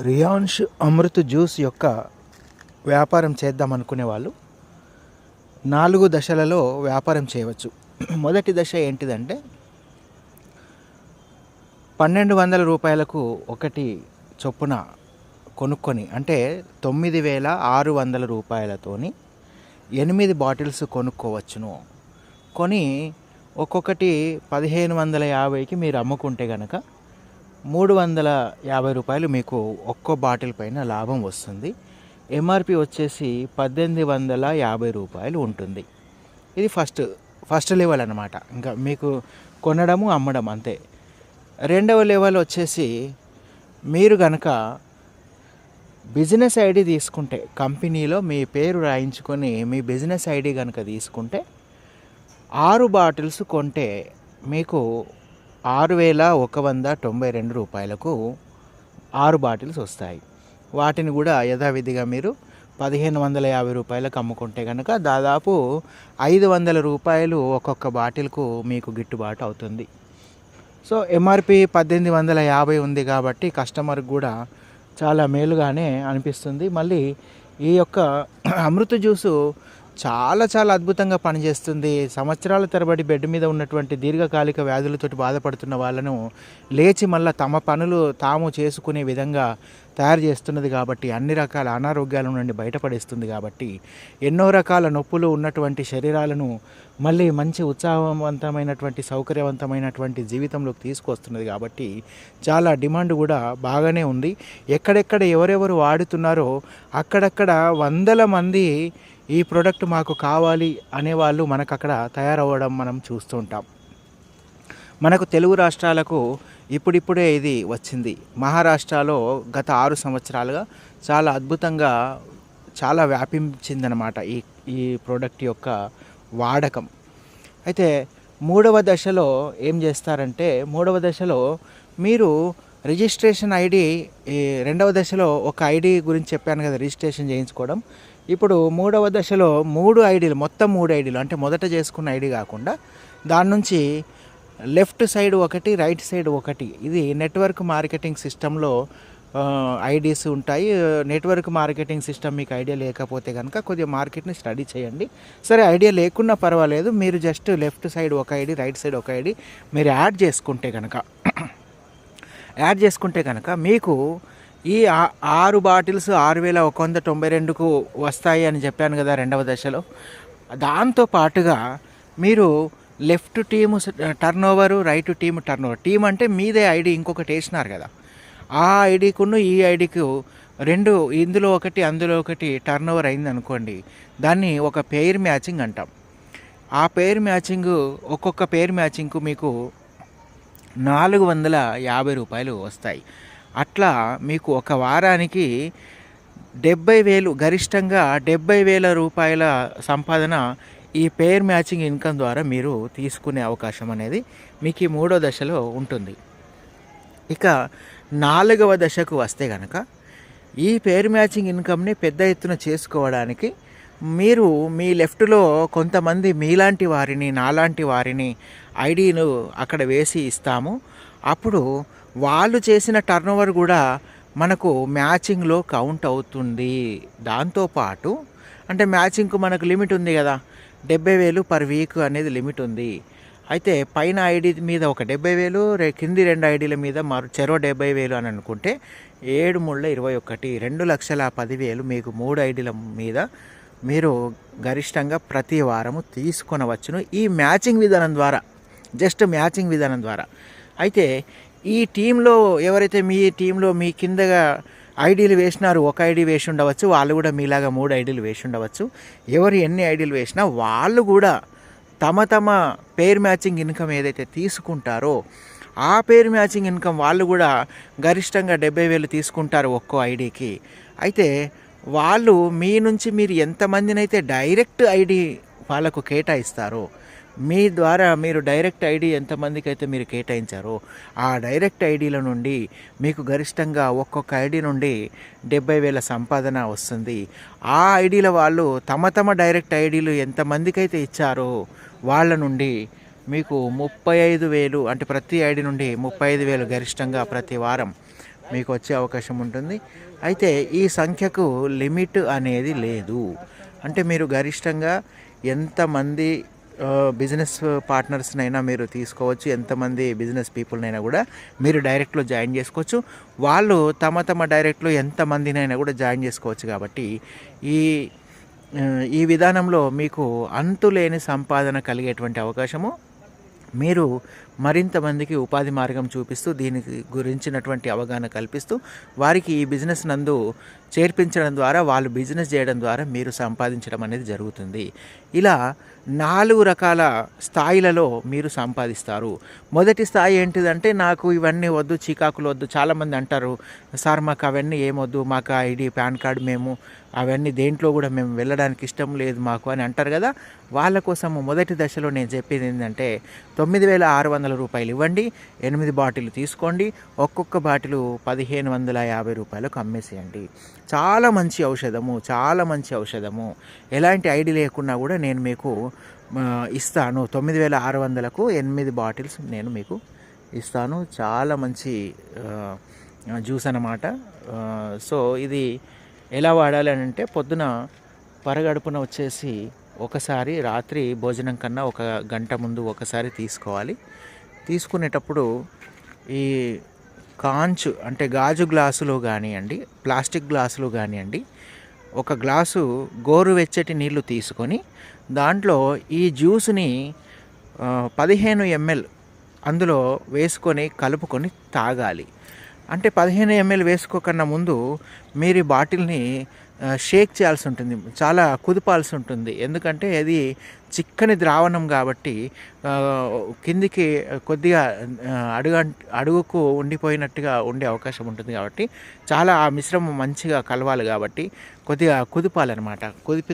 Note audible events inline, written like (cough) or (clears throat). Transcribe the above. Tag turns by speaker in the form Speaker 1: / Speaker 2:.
Speaker 1: Riyansh Amrit juice యొక్క వ్యాపారం చేద్దాం అనుకునే వాళ్ళు నాలుగు దశలలో వ్యాపారం చేయవచ్చు. మొదటి దశ ఏంటిదంటే పన్నెండు వందల రూపాయలకు ఒకటి చొప్పున కొనుక్కొని అంటే తొమ్మిది వేల ఆరు వందల రూపాయలతోని ఎనిమిది బాటిల్స్ కొనుక్కోవచ్చును. కొని ఒక్కొక్కటి పదిహేను వందల యాభైకి మీరు అమ్ముకుంటే కనుక మూడు వందల యాభై రూపాయలు మీకు ఒక్కో బాటిల్ పైన లాభం వస్తుంది. ఎంఆర్పి వచ్చేసి పద్దెనిమిది వందల యాభై రూపాయలు ఉంటుంది. ఇది ఫస్ట్ ఫస్ట్ లెవెల్ అనమాట ఇంకా మీకు కొనడము అమ్మడం అంతే. రెండవ లెవెల్ వచ్చేసి మీరు కనుక బిజినెస్ ఐడి తీసుకుంటే కంపెనీలో మీ పేరు రాయించుకొని మీ బిజినెస్ ఐడి కనుక తీసుకుంటే ఆరు బాటిల్స్ కొంటే మీకు ఆరు వేల ఒక వంద తొంభై రెండు రూపాయలకు ఆరు బాటిల్స్ వస్తాయి. వాటిని కూడా యథావిధిగా మీరు పదిహేను వందల యాభై రూపాయలకు అమ్ముకుంటే కనుక దాదాపు ఐదు వందల రూపాయలు ఒక్కొక్క బాటిల్కు మీకు గిట్టుబాటు అవుతుంది. సో ఎంఆర్పి పద్దెనిమిది వందల యాభై ఉంది కాబట్టి కస్టమర్కి కూడా చాలా మేలుగానే అనిపిస్తుంది. మళ్ళీ ఈ యొక్క (clears throat) అమృత జ్యూసు చాలా చాలా అద్భుతంగా పనిచేస్తుంది. సంవత్సరాల తరబడి బెడ్ మీద ఉన్నటువంటి దీర్ఘకాలిక వ్యాధులతోటి బాధపడుతున్న వాళ్ళను లేచి మళ్ళీ తమ పనులు తాము చేసుకునే విధంగా తయారు చేస్తున్నది కాబట్టి అన్ని రకాల అనారోగ్యాల నుండి బయటపడేస్తుంది కాబట్టి ఎన్నో రకాల నొప్పులు ఉన్నటువంటి శరీరాలను మళ్ళీ మంచి ఉత్సాహవంతమైనటువంటి సౌకర్యవంతమైనటువంటి జీవితంలోకి తీసుకొస్తున్నది కాబట్టి చాలా డిమాండ్ కూడా బాగానే ఉంది. ఎక్కడెక్కడ ఎవరెవరు వాడుతున్నారో అక్కడక్కడ వందల మంది ఈ ప్రోడక్ట్ మాకు కావాలి అనేవాళ్ళు మనకు అక్కడ తయారవ్వడం మనం చూస్తుంటాం. మనకు తెలుగు రాష్ట్రాలకు ఇప్పుడిప్పుడే ఇది వచ్చింది. మహారాష్ట్రలో గత ఆరు సంవత్సరాలుగా చాలా అద్భుతంగా చాలా వ్యాపించిందనమాట ఈ ఈ ప్రోడక్ట్ యొక్క వాడకం. అయితే మూడవ దశలో ఏం చేస్తారంటే మూడవ దశలో మీరు రిజిస్ట్రేషన్ ఐడి ఈ రెండవ దశలో ఒక ఐడి గురించి చెప్పాను కదా రిజిస్ట్రేషన్ చేయించుకోవడం. ఇప్పుడు మూడవ దశలో మూడు ఐడీలు మొత్తం మూడు ఐడీలు అంటే మొదట చేసుకున్న ఐడి కాకుండా దాని నుంచి లెఫ్ట్ సైడ్ ఒకటి రైట్ సైడ్ ఒకటి. ఇది నెట్వర్క్ మార్కెటింగ్ సిస్టంలో ఐడీస్ ఉంటాయి. నెట్వర్క్ మార్కెటింగ్ సిస్టమ్ మీకు ఐడియా లేకపోతే కనుక కొద్దిగా మార్కెట్ని స్టడీ చేయండి. సరే ఐడియా లేకున్నా పర్వాలేదు. మీరు జస్ట్ లెఫ్ట్ సైడ్ ఒక ఐడి రైట్ సైడ్ ఒక ఐడి మీరు యాడ్ చేసుకుంటే కనుక (clears throat) యాడ్ చేసుకుంటే కనుక మీకు ఈ ఆరు బాటిల్స్ ఆరు వేల ఒక వంద తొంభై రెండుకు వస్తాయి అని చెప్పాను కదా రెండవ దశలో. దాంతో పాటుగా మీరు left team turn over right team turn over team అంటే మీదే ఐడి ఇంకొకటి వేసినారు కదా. ఆ ఐడికును ఈ ఐడికు రెండు ఇందులో ఒకటి అందులో ఒకటి టర్న్ ఓవర్ అయింది అనుకోండి. దాన్ని ఒక పేర్ మ్యాచింగ్ అంటాం. ఆ పేర్ మ్యాచింగ్ ఒక్కొక్క పేర్ మ్యాచింగ్కు మీకు నాలుగు వందల యాభై రూపాయలు వస్తాయి. అట్లా మీకు ఒక వారానికి డెబ్బై వేలు గరిష్టంగా డెబ్బై వేల రూపాయల సంపాదన ఈ పేర్ మ్యాచింగ్ ఇన్కమ్ ద్వారా మీరు తీసుకునే అవకాశం అనేది మీకు ఈ మూడో దశలో ఉంటుంది. ఇక నాలుగవ దశకు వస్తే కనుక ఈ పేర్ మ్యాచింగ్ ఇన్కమ్ని పెద్ద ఎత్తున చేసుకోవడానికి మీరు మీ లెఫ్ట్లో కొంతమంది మీలాంటి వారిని నాలాంటి వారిని ఐడీను అక్కడ వేసి ఇస్తాము. అప్పుడు వాళ్ళు చేసిన టర్నోవర్ కూడా మనకు మ్యాచింగ్లో కౌంట్ అవుతుంది. దాంతోపాటు అంటే మ్యాచింగ్కు మనకు లిమిట్ ఉంది కదా. డెబ్బై వేలు పర్ వీక్ అనేది లిమిట్ ఉంది. అయితే పైన ఐడి మీద ఒక డెబ్బై వేలు రే కింది రెండు ఐడీల మీద మరో చెరో డెబ్బై వేలు అని అనుకుంటే ఏడు మూడుల ఇరవై ఒకటి రెండు లక్షల పదివేలు మీకు మూడు ఐడీల మీద మీరు గరిష్టంగా ప్రతి వారము తీసుకొనవచ్చును. ఈ మ్యాచింగ్ విధానం ద్వారా జస్ట్ మ్యాచింగ్ విధానం ద్వారా. అయితే ఈ టీంలో ఎవరైతే మీ టీంలో మీ కిందగా ఐడీలు వేసినారు ఒక ఐడి వేసి ఉండవచ్చు వాళ్ళు కూడా మీలాగా మూడు ఐడీలు వేసి ఉండవచ్చు. ఎవరు ఎన్ని ఐడీలు వేసినా వాళ్ళు కూడా తమ తమ పేర్ మ్యాచింగ్ ఇన్కమ్ ఏదైతే తీసుకుంటారో ఆ పేర్ మ్యాచింగ్ ఇన్కమ్ వాళ్ళు కూడా గరిష్టంగా డెబ్బై వేలు తీసుకుంటారు ఒక్కో ఐడికి. అయితే వాళ్ళు మీ నుంచి మీరు ఎంతమందినైతే డైరెక్ట్ ఐడి వాళ్ళకు కేటాయిస్తారో మీ ద్వారా మీరు డైరెక్ట్ ఐడి ఎంతమందికి అయితే మీరు కేటాయించారో ఆ డైరెక్ట్ ఐడీల నుండి మీకు గరిష్టంగా ఒక్కొక్క ఐడి నుండి డెబ్బై వేల సంపాదన వస్తుంది. ఆ ఐడీల వాళ్ళు తమ తమ డైరెక్ట్ ఐడీలు ఎంతమందికి అయితే ఇచ్చారో వాళ్ళ నుండి మీకు ముప్పై ఐదు వేలు అంటే ప్రతి ఐడి నుండి ముప్పై ఐదు వేలు గరిష్టంగా ప్రతి వారం మీకు వచ్చే అవకాశం ఉంటుంది. అయితే ఈ సంఖ్యకు లిమిట్ అనేది లేదు. అంటే మీరు గరిష్టంగా ఎంతమంది బిజినెస్ పార్ట్నర్స్నైనా మీరు తీసుకోవచ్చు ఎంతమంది బిజినెస్ పీపుల్నైనా కూడా మీరు డైరెక్ట్లో జాయిన్ చేసుకోవచ్చు. వాళ్ళు తమ తమ డైరెక్ట్లో ఎంతమందినైనా కూడా జాయిన్ చేసుకోవచ్చు కాబట్టి ఈ ఈ విధానంలో మీకు అంతులేని సంపాదన కలిగేటువంటి అవకాశము. మీరు మరింత మందికి ఉపాధి మార్గం చూపిస్తూ దీనికి గురించినటువంటి అవగాహన కల్పిస్తూ వారికి ఈ బిజినెస్ నందు చేర్పించడం ద్వారా వాళ్ళు బిజినెస్ చేయడం ద్వారా మీరు సంపాదించడం అనేది జరుగుతుంది. ఇలా నాలుగు రకాల స్థాయిలలో మీరు సంపాదిస్తారు. మొదటి స్థాయి ఏంటిదంటే నాకు ఇవన్నీ వద్దు చీకాకులు వద్దు చాలామంది అంటారు సార్ మాకు అవన్నీ ఏమొద్దు మాకు ఐడి పాన్ కార్డ్ మేము అవన్నీ దేంట్లో కూడా మేము వెళ్ళడానికి ఇష్టం లేదు మాకు అని అంటారు కదా. వాళ్ళ కోసం మొదటి దశలో నేను చెప్పేది ఏంటంటే తొమ్మిది వేల ఆరు వందల రూపాయలు ఇవ్వండి ఎనిమిది బాటిల్ తీసుకోండి ఒక్కొక్క బాటిల్ పదిహేను వందల యాభై రూపాయలకు అమ్మేసేయండి. చాలా మంచి ఔషధము చాలా మంచి ఔషధము. ఎలాంటి ఐడి లేకున్నా కూడా నేను మీకు ఇస్తాను. తొమ్మిది వేల ఆరు వందలకు ఎనిమిది బాటిల్స్ నేను మీకు ఇస్తాను. చాలా మంచి జ్యూస్ అన్నమాట. సో ఇది ఎలా వాడాలి అని అంటే పొద్దున పరగడుపున వచ్చేసి ఒకసారి రాత్రి భోజనం కన్నా ఒక గంట ముందు ఒకసారి తీసుకోవాలి. తీసుకునేటప్పుడు ఈ కాంచు అంటే గాజు గ్లాసులో కానివ్వండి ప్లాస్టిక్ గ్లాసులో కానివ్వండి ఒక గ్లాసు గోరువెచ్చటి నీళ్ళు తీసుకొని దాంట్లో ఈ జ్యూస్ని పదిహేను ఎంఎల్ అందులో వేసుకొని కలుపుకొని తాగాలి. అంటే పదిహేను ఎంఎల్ వేసుకోకన్నా ముందు మీరు ఈ బాటిల్ని షేక్ చేయాల్సి ఉంటుంది చాలా కుదిపాల్సి ఉంటుంది ఎందుకంటే అది చిక్కని ద్రావణం కాబట్టి కిందికి కొద్దిగా అడుగ అడుగుకు ఉండిపోయినట్టుగా ఉండే అవకాశం ఉంటుంది కాబట్టి చాలా ఆ మిశ్రమం మంచిగా కలవాలి కాబట్టి కొద్దిగా కుదిపాలన్నమాట. కుదిపి